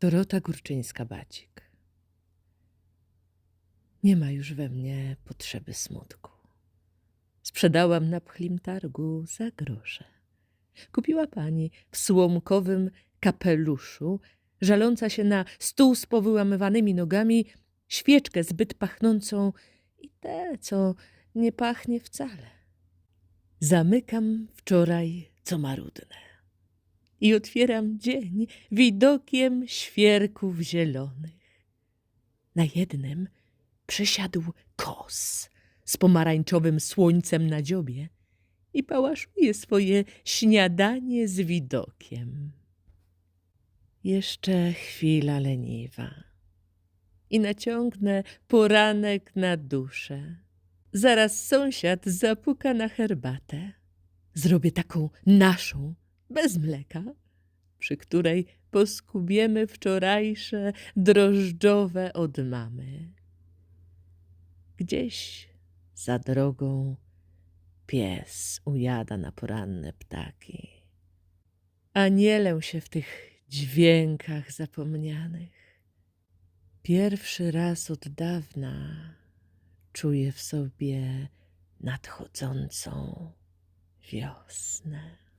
Dorota Górczyńska-Bacik. Nie ma już we mnie potrzeby smutku. Sprzedałam na pchlim targu za grosze. Kupiła pani w słomkowym kapeluszu, żaląca się na stół z powyłamywanymi nogami, świeczkę zbyt pachnącą i tę, co nie pachnie wcale. Zamykam wczoraj, co marudne i otwieram dzień widokiem świerków zielonych. Na jednym przysiadł kos z pomarańczowym słońcem na dziobie i pałaszuje swoje śniadanie z widokiem. Jeszcze chwila leniwa i naciągnę poranek na duszę. Zaraz sąsiad zapuka na herbatę. Zrobię taką naszą, bez mleka, przy której poskubiemy wczorajsze drożdżowe od mamy. Gdzieś za drogą pies ujada na poranne ptaki. Anielę się w tych dźwiękach zapomnianych. Pierwszy raz od dawna czuję w sobie nadchodzącą wiosnę.